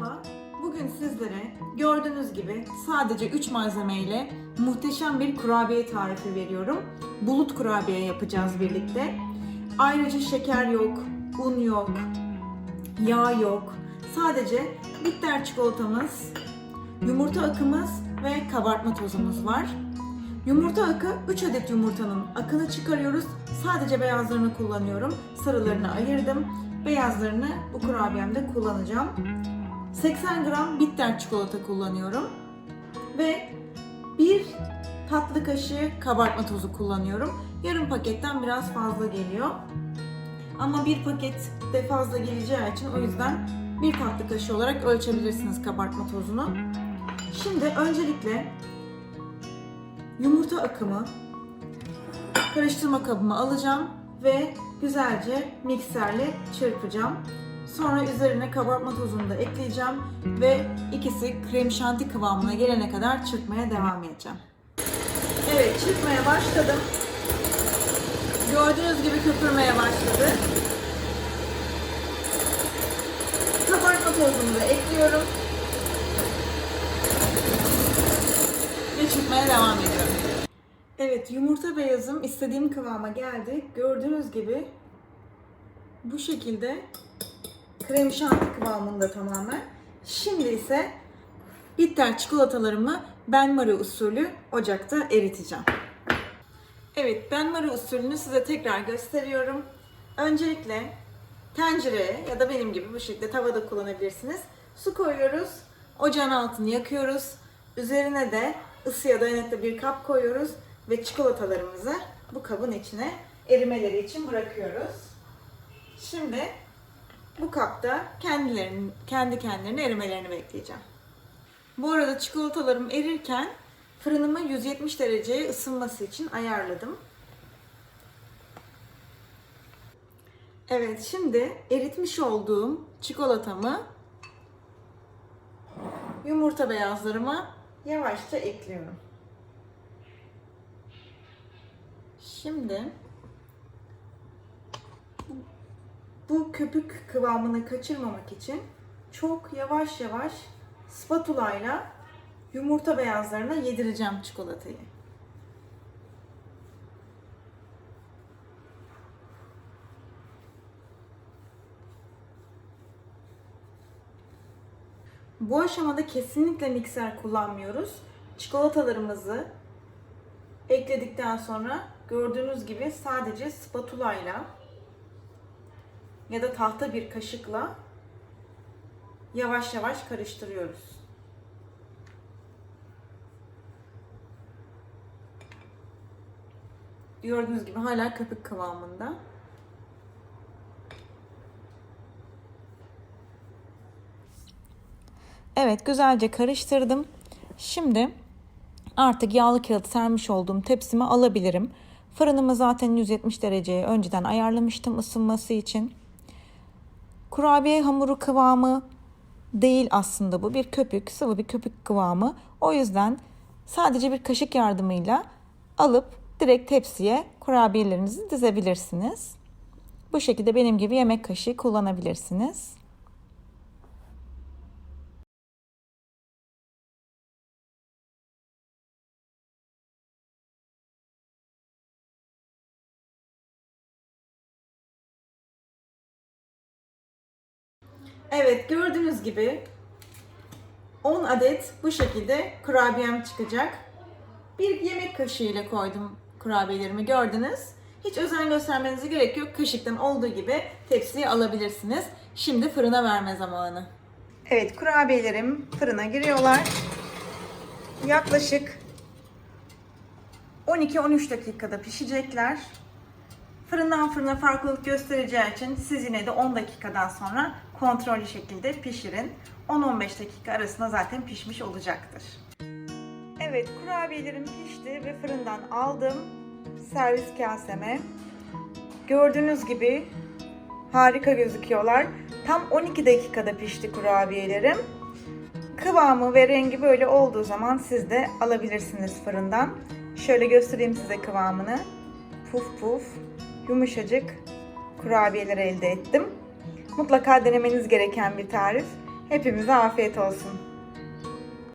Merhaba. Bugün sizlere gördüğünüz gibi sadece 3 malzemeyle muhteşem bir kurabiye tarifi veriyorum. Bulut kurabiye yapacağız birlikte. Ayrıca şeker yok, un yok, yağ yok. Sadece bitter çikolatamız, yumurta akımız ve kabartma tozumuz var. Yumurta akı 3 adet yumurtanın akını çıkarıyoruz. Sadece beyazlarını kullanıyorum. Sarılarını ayırdım. Beyazlarını bu kurabiyemde kullanacağım. 80 gram bitter çikolata kullanıyorum. Ve bir tatlı kaşığı kabartma tozu kullanıyorum. Yarım paketten biraz fazla geliyor. Ama bir paket de fazla geleceği için o yüzden bir tatlı kaşığı olarak ölçebilirsiniz kabartma tozunu. Şimdi öncelikle yumurta akımı karıştırma kabıma alacağım ve güzelce mikserle çırpacağım. Sonra üzerine kabartma tozunu da ekleyeceğim ve ikisi krem şanti kıvamına gelene kadar çırpmaya devam edeceğim. Evet, çırpmaya başladım. Gördüğünüz gibi köpürmeye başladı. Kabartma tozunu da ekliyorum. Ve çırpmaya devam ediyorum. Evet, yumurta beyazım istediğim kıvama geldi. Gördüğünüz gibi bu şekilde krem şanti kıvamında tamamen. Şimdi ise bitter çikolatalarımı benmari usulü ocakta eriteceğim. Evet, benmari usulünü size tekrar gösteriyorum. Öncelikle tencereye ya da benim gibi bu şekilde tavada kullanabilirsiniz. Su koyuyoruz, ocağın altını yakıyoruz. Üzerine de ısıya dayanıklı bir kap koyuyoruz ve çikolatalarımızı bu kabın içine erimeleri için bırakıyoruz. Şimdi bu kapta kendilerinin kendi kendilerine erimelerini bekleyeceğim. Bu arada çikolatalarım erirken fırınımı 170 dereceye ısınması için ayarladım. Evet, şimdi eritmiş olduğum çikolatamı yumurta beyazlarıma yavaşça ekliyorum. Şimdi bu köpük kıvamını kaçırmamak için çok yavaş yavaş spatula ile yumurta beyazlarına yedireceğim çikolatayı. Bu aşamada kesinlikle mikser kullanmıyoruz. Çikolatalarımızı ekledikten sonra gördüğünüz gibi sadece spatula ile ya da tahta bir kaşıkla yavaş yavaş karıştırıyoruz. Gördüğünüz gibi hala köpük kıvamında. Evet, güzelce karıştırdım. Şimdi artık yağlı kağıt sermiş olduğum tepsime alabilirim. Fırınımı zaten 170 dereceye önceden ayarlamıştım ısınması için. Kurabiye hamuru kıvamı değil aslında bu. Bir köpük, sıvı bir köpük kıvamı. O yüzden sadece bir kaşık yardımıyla alıp direkt tepsiye kurabiyelerinizi dizebilirsiniz. Bu şekilde benim gibi yemek kaşığı kullanabilirsiniz. Evet gördüğünüz gibi 10 adet bu şekilde kurabiyem çıkacak. Bir yemek kaşığı ile koydum kurabiyelerimi gördünüz. Hiç özen göstermenize gerek yok. Kaşıktan olduğu gibi tepsiye alabilirsiniz. Şimdi fırına verme zamanı. Evet kurabiyelerim fırına giriyorlar. Yaklaşık 12-13 dakikada pişecekler. Fırından fırına farklılık göstereceği için siz yine de 10 dakikadan sonra kontrollü şekilde pişirin. 10-15 dakika arasında zaten pişmiş olacaktır. Evet kurabiyelerim pişti ve fırından aldım servis kaseme. Gördüğünüz gibi harika gözüküyorlar. Tam 12 dakikada pişti kurabiyelerim. Kıvamı ve rengi böyle olduğu zaman siz de alabilirsiniz fırından. Şöyle göstereyim size kıvamını. Puf puf, yumuşacık kurabiyeler elde ettim. Mutlaka denemeniz gereken bir tarif. Hepimize afiyet olsun.